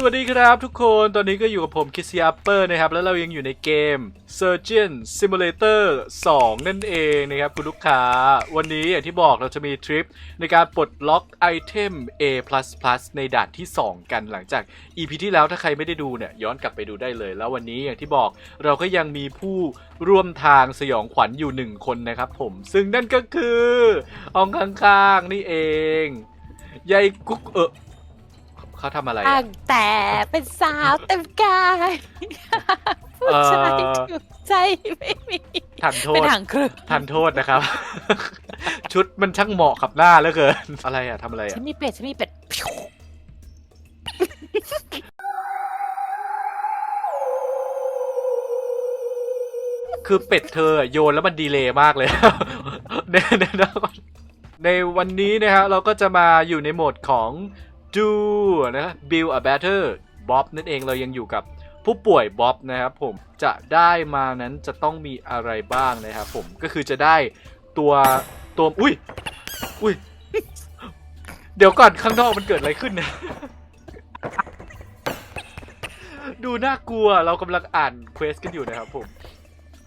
สวัสดีครับทุกคนตอนนี้ก็อยู่กับผมคิสยาเปอร์นะครับ แล้วเรายังอยู่ในเกม Surgeon Simulator 2 นั่นเองนะครับ คุณลูกค้า วันนี้อย่างที่บอกเราจะมีทริปในการปลดล็อกไอเทม A++ ในด่านที่ 2 กันหลังจาก EP ที่แล้วถ้าใครไม่ได้ดูเนี่ย ย้อนกลับไปดูได้เลย แล้ววันนี้อย่างที่บอกเราก็ยังมีผู้ร่วมทางสยองขวัญอยู่หนึ่งคนนะครับผม ซึ่งนั่นก็คืออองข้างๆนี่เองยายกุ๊กเออ เขาทำอะไรอะ ตั้งแต่เป็นสาวเต็มกายผู้ชายเอ่อ ถูกใจไม่มี ทันโทเป็นษหางครึ่งทันโทษนะครับ ชุดมันช่างเหมาะกับหน้าเหลือเกิน อะไรอะทำอะไรฉัอะนมีเป็ดฉันมีเป็ด คือเป็ดเธอโยนแล้วมันดีเลย์มากเลย ในในในวันนี้นะฮะเราก็จะมาอยู่ในโหมดของ do นะ build a better Bob นั่นเองเรายังอยู่กับผู้ป่วยบ๊อบนะครับผมจะได้มานั้นจะต้องมีอะไรบ้างนะครับผมก็คือจะได้ตัวตัวอุ้ยอุ้ยเดี๋ยวก่อนข้างนอกมันเกิดอะไรขึ้นเนี่ยดูน่ากลัวเรากำลังอ่านเควสกันอยู่นะครับผม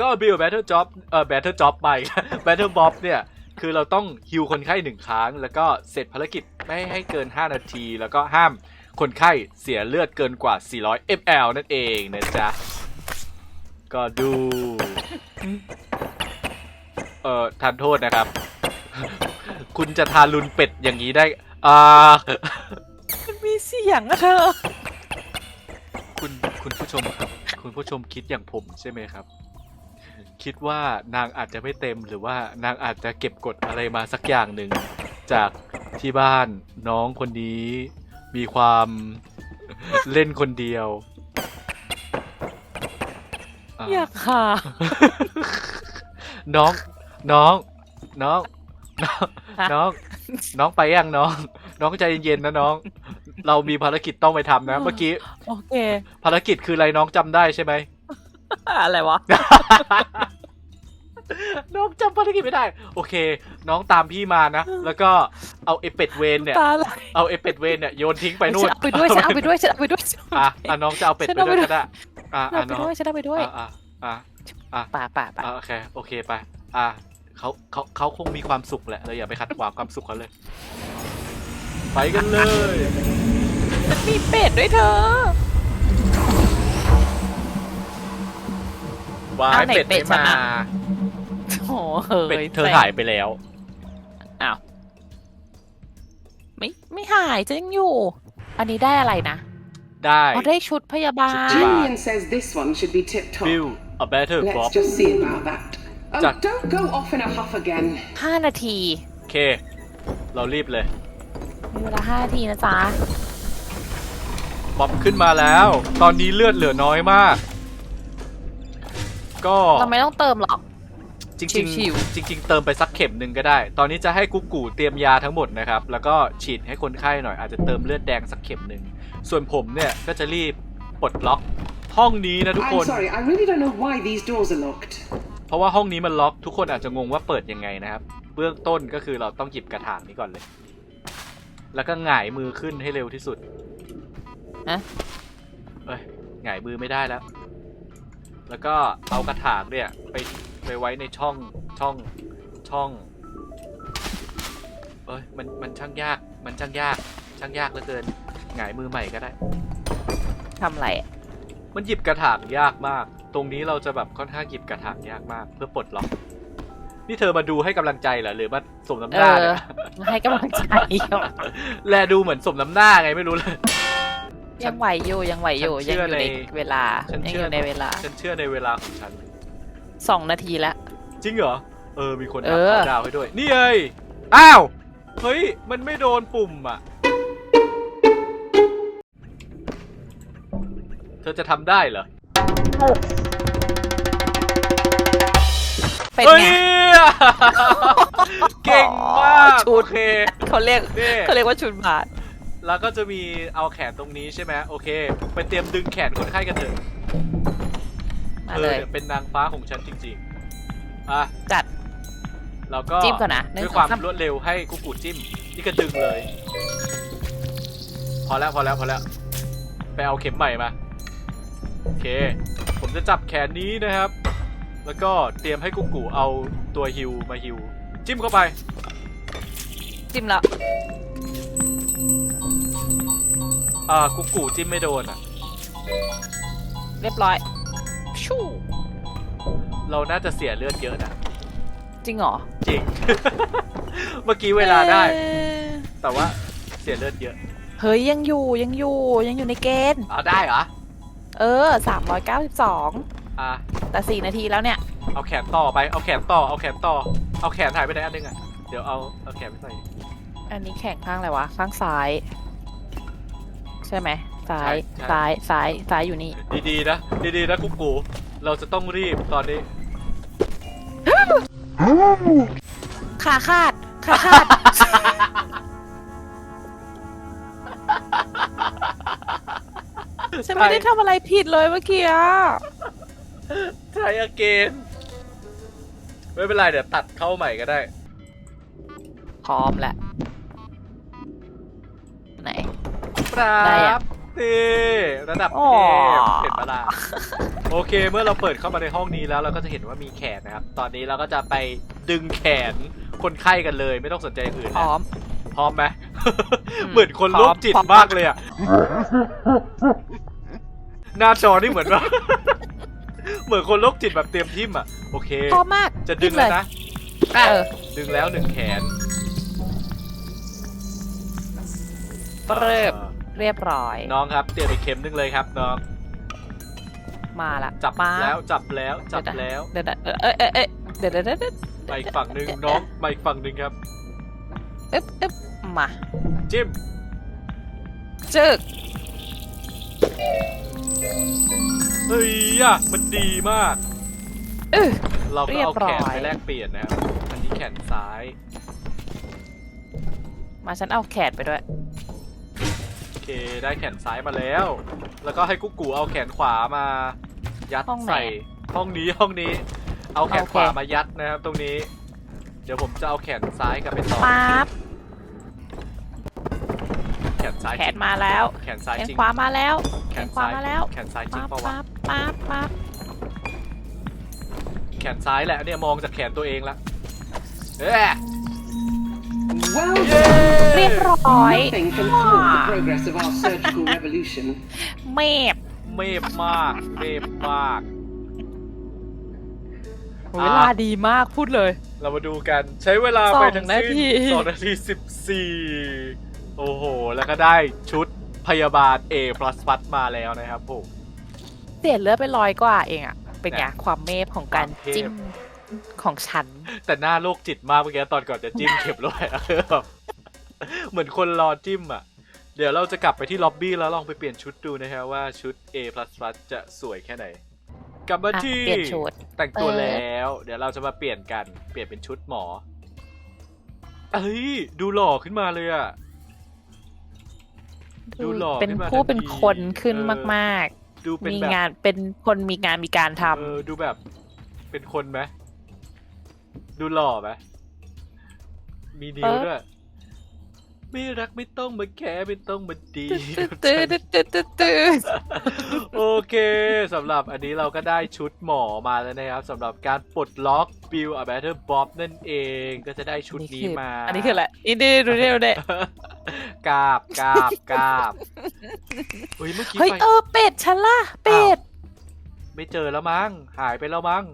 ก็ build battle job เอ่อ battle job ใหม่ battle bob เนี่ย คือเราต้องฮิวคนไข้หนึ่งครั้ง แล้วก็เสร็จภารกิจไม่ให้เกิน 5 นาที แล้วก็ห้ามคนไข้เสียเลือดเกินกว่า 400 ml นั่นเองนะจ๊ะ ก็ดู เอ่อทานโทษนะครับ คุณจะทารุนเป็ดอย่างนี้ได้ อ่า มันมีเสียงอะเธอ คุณคุณผู้ชมครับ คุณผู้ชมคิดอย่างผมใช่ไหมครับ คิดว่านางอาจจะไม่เต็มหรือว่านางอาจจะเก็บกดอะไรมาสักอย่างหนึ่ง จากที่บ้านน้องคนนี้มีความเล่นคนเดียวอ่าอยากหาน้อง น้อง น้อง น้อง ฮะ น้อง น้องไปยังน้อง น้องใจเย็นๆนะน้อง เรามีภารกิจต้องไปทำนะ เมื่อกี้ โอเค ภารกิจคืออะไรน้องจำได้ใช่ไหม อะไรวะ น้องจำภารกิจไม่ได้ โอเค น้องตามพี่มานะ แล้วก็เอาเอเป็ดเวนเนี่ย ตาไหลเอาเอเป็ดเวนเนี่ยโยนทิ้งไปนู่ฉันนเอาไปด้วยฉันเอาไปด้วยฉันเอาไปด้วยฉันอะอะน้องจะเอาเป็ดฉันไปเอาด้วยไปก็ได้อะเอาอะไปน้องด้วยฉันเอาไปด้วยอะอะอะ ป่าป่าป่าอะโอเค โอเคไป อะเขาเขาเขาคงมีความสุขแหละ เราอย่าไปขัดขวางความสุขเขาเลย ไปกันเลยฉันมีเป็ดด้วยเธอ วายเอาไหนเป็ดเป็ไม่ดฉันมาอะโอ้เฮ้ยเป็ดเธอหายไปแล้วอ้าวไม่ไม่หายจะยังอยู่ อันนี้ได้อะไรนะได้ อ๋อได้ชุดพยาบาล ชุดพยาบาล Julian says this one should be tip top. build a better Let's Bob just see about that. Oh, Jack. don't go off in a huff again. ห้านาทีโอเค เรารีบเลยมีเวลาห้านาทีนะจ๊ะ บ๊อบขึ้นมาแล้ว ตอนนี้เลือดเหลือน้อยมาก ก็เราไม่ต้องเติมหรอก จริงชิว ๆจริง ๆ เติมไปสักเข็มหนึ่งก็ได้ ตอนนี้จะให้กุ๊กกูเตรียมยาทั้งหมดนะครับ แล้วก็ฉีดให้คนไข้หน่อยอาจจะเติมเลือดแดงสักเข็มหนึ่ง ส่วนผมเนี่ยก็จะรีบปลดล็อกห้องนี้นะทุกค I'm น sorry, I really don't know why these doors are locked. เพราะว่าห้องนี้มันล็อกทุกคนอาจจะงงว่าเปิดยังไงนะครับ เบื้องต้นก็คือเราต้องหยิบกระถางนี้ก่อนเลย แล้วก็หงายมือขึ้นให้เร็วที่สุดอะเอ้ยหงายมือไม่ได้แล้ว แล้วก็เอากระถางเนี่ยไปไปไว้ในช่องช่องช่องเอ้ยมันมันช่างยากมันช่างยากช่างยากเหลือเกินหงายมือใหม่ก็ได้ ทำอะไรอะมันหยิบกระถางยากมาก ตรงนี้เราจะแบบค่อนข้างหยิบกระถางยากมาก เพื่อปลดล็อก นี่เธอมาดูให้กำลังใจเหรอหรือมาสมน้ำหเอน้าอเนี่ยให้กำลังใจอยู่แลดูเหมือนสมน้ำหน้าไงไม่รู้เลย ยังไหวอยู่ยังไหวอยู่ฉันยังเชื่ออยู่ในในเวลาฉันยังเชื่ออ ยู่ในเวลาฉันเชื่อในเวลาของฉัน สองนาทีแล้ว จริงเหรอ เออ มีคนเอนับอเขาดาวให้ด้วย นี่ไงอ้าว เฮ้ย มันไม่โดนปุ่มอะ เธอจะทำได้เหรอ เป็นเฮ้ย ไง เก่งมาก ชุด โอเค เขาเรียกนี่ เขาเรียกว่าชุดบาท แล้วก็จะมีเอาแขนตรงนี้ใช่ไหมโอเค ไปเตรียมดึงแขนคนไข้กันเถอะมาเธเลอย เนี่ยเป็นนางฟ้าของฉันจริงๆอะจัด เราก็จิ้มก่อนนะหนึ่งด้วยสคองวามสาม รวดเร็วให้กุ๊กกูจิ้ม นี่ก็ดึงเลย พอแล้วพอแล้วพอแล้ว ไปเอาเข็มใหม่มา โอเค ผมจะจับแขนนี้นะครับ แล้วก็เตรียมให้กุ๊กกูเอาตัวฮิวมาฮิว จิ้มเข้าไป จิ้มแล้ว อ่ากุ๊กกูจิ้มไม่โดนอะ เรียบร้อยชู่เราน่าจะเสียเลือดเยอะนะ จริงเหรอจริง เมื่อกี้เวลาได้ เอ๊ะแต่ว่าเสียเลือดเยอะเฮ้ยยังอยู่ยังอยู่ยังอยู่ในเกณฑ์ เอาได้เหรอ เออสามร้อยเก้าสิบสองอะแต่สี่นาทีแล้วเนี่ย เอาแขนต่อไป เอาแขนต่อ เอาแขนต่อ เอาแขนหายไปไหนอันนึงอะ เดี๋ยวเอา เอาแขนไปใส่ อันนี้แข่งข้างอะไรวะ ข้างซ้าย ใช่ไหมซ้ายใช่ ซ้ายซ้ายซ้ายอยู่นี่ ดีๆนะ ดีๆนะกุ๊กกู เราจะต้องรีบตอนนี้ ขาขาดขาขาด ฉันไม่ได้ทำอะไรผิดเลยเมื่อกี้อะใช้อเกนไม่เป็นไรเดี๋ยวตัดเข้าใหม่ก็ได้ พร้อมแหละ ปราได้อะบนี่ระดับอ๋อเทพเห็นปะล่ะโอเค เมื่อเราเปิดเข้ามาในห้องนี้แล้วเราก็จะเห็นว่ามีแขนนะครับ ตอนนี้เราก็จะไปดึงแขนคนไข้กันเลย ไม่ต้องสนใจอย่างอื่นพร้นะอม พร้อมไหมมเหมือนคนพร้โรอมคจิตพร้อมมากเลยอะหน้าจอนี่เหมือนว่าเหมือนคนโรคจิตแบบเตรียมทิมอะโอเคพร้อมมากจะดึงแล้วนะเออดึงแล้วหนึ่งแขนเริ่มอ่า เรียบร้อย น้องครับเตรียมไปเข็มหนึงเลยครับน้องมาละจับมาแล้วจับแล้วจับแล้วเดี๋ยวนะเอ้ยเอ้ยเอ้ยเดี๋ยวเดี๋ยวเดี๋ยวเดี๋ยวไปอีกฝั่งหนึ่งน้องไปอีกฝั่งหนึ่งครับอึ๊บอึ๊บมาจิ้มจึกเฮ้ยอะมันดีมากเออเราก็เอาเรียบร้แขอยนไปแลกเปลี่ยนนะครับอันนี้แขนซ้าย มาฉันเอาแขนไปด้วยโอ เค ได้แขนซ้ายมาแล้ว แล้วก็ให้กุ๊กกูเอาแขนขวามา ยัดห้องไหน ใส่ห้องนี้ห้องนี้ เอาแขนโอเคขวามายัดนะครับ ตรงนี้ เดี๋ยวผมจะเอาแขนซ้ายกลับไปต่อปั๊บแขนซ้ายแขจรินงมาแล้ว แขนซ้ายแขนจริงขวามาแล้ว แขแขนนขวาซ้ายมาแล้ว แขนซ้ายจริงปั๊บปะวะปั๊บปั๊บปั๊บแขนซ้ายแหละเนี่ยมองจากแขนตัวเองละเอ๊ะ Well เย้ เรียบร้อย Nothing can thwart the progress of our surgical revolution. เมฟเมฟมาก เมฟมาก เวลาดีมากพูดเลย เรามาดูกันใช้เวลาไปทั้งสองนาทีสิ้นสองนาทีสิบสี่โอ้โห แล้วก็ได้ชุดพยาบาล A plus plus มาแล้วนะครับผม เสียเลือดไปร้อยกว่าเองอะเป็นไงเนี่ยความเมฟของการความเทพจิ้มของฉัน แต่หน้าโรคจิตมากเมื่อกี้ตอนก่อนจะจิ้มเข็มเลย เหมือนคนรอจิ้มอะ เดี๋ยวเราจะกลับไปที่ล็อบบี้แล้วลองไปเปลี่ยนชุดดูนะครับว่าชุด A plus plus จะสวยแค่ไหน กลับมาอะที่เปลี่ยนชุด แต่งตัวเออแล้ว เดี๋ยวเราจะมาเปลี่ยนกัน เปลี่ยนเป็นชุดหมอ เอ้ย ดูหล่อขึ้นมาเลยอะ ดูหล่อเป็นขึ้นมาผู้ทันเป็นทีคนขึ้นเออมากดูๆเป็นมีแบบงานเป็นคนมีงานมีการทำเออดูแบบเป็นคนไหมดูหล่อไหมมีนิ้วเออด้วย ไม่รักไม่ต้องมาแคร์ไม่ต้องมาดี ตื้อตื้อตื้อตื้อตื้อโอเคสำหรับอันนี้เราก็ได้ชุดหมอมาแล้วนะครับสำหรับการปลดล็อก Build a Better Bob นั่นเองก็จะได้ชุดนี้มา อันนี้คืออะไรอินดี้ดูดิดูดิกราบกราบกราบเฮ้ยเมื่อกี้เฮ้ยไป เออเป็ดฉันล่ะเป็ดไม่เจอแล้วมั้งหายไปแล้วมั้ง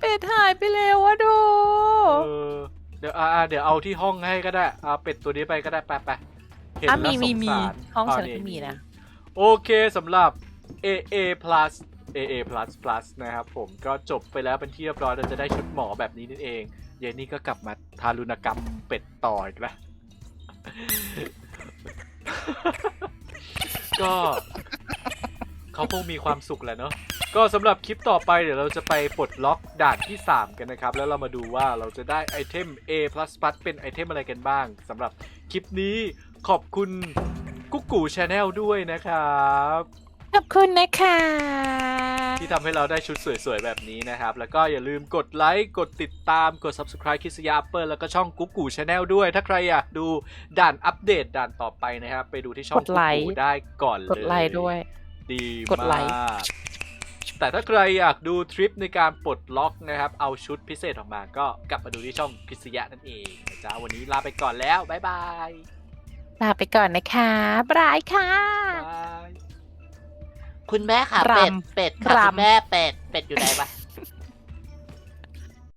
เป็ดหายไปแล้ววะดู เออเดี๋ยวอ่าเดี๋ยวเอาที่ห้องให้ก็ได้เอาเป็ดตัวนี้ไปก็ได้ไปไปเห็นอะแล้วมีสมีงมีสารห้องฉันาก็มีนะ โอเคสำหรับ AA plus AA plus plus นะครับผมก็จบไปแล้วเป็นที่เรียบร้อยเราจะได้ชุดหมอแบบนี้นั่นเองเยนนี่ก็กลับมาทารุณกรรมเป็ดต่ออีกแล้ว ก็เขาคงมีความสุขแหละเนาะ ก็สำหรับคลิปต่อไปเดี๋ยวเราจะไปปลดล็อกด่านที่ 3 กันนะครับ แล้วเรามาดูว่าเราจะได้ไอเทม A plus plus เป็นไอเทมอะไรกันบ้างสำหรับคลิปนี้ขอบคุณกุ๊กกูชาแนลด้วยนะครับ ขอบคุณนะคะ ที่ทำให้เราได้ชุดสวยๆ แบบนี้นะครับ แล้วก็อย่าลืมกดไลค์ กดติดตาม กด subscribe คิสยาเปอร์แล้วก็ช่องกุ๊กกูชาแนลด้วย ถ้าใครอยากดูด่านอัปเดตด่านต่อไปนะครับ ไปดูที่ช่องกดไลค์กุ๊กกูได้ก่อนเลยกดไลค์ด้วย ดีกดไลมาค์ ก แต่ถ้าใครอยากดูทริปในการปลดล็อกนะครับ เอาชุดพิเศษออกมาก็กลับมาดูที่ช่องคิสยะนั่นเองนะจ๊ะวันนี้ลาไปก่อนแล้ว บ๊ายบายลาไปก่อนนะคะบายค่ะ บาย คุณแม่ค่ะรำเป็ดเป็ดค่ะรำ คุณแม่เป็ด เป็ดอยู่ไหนวะ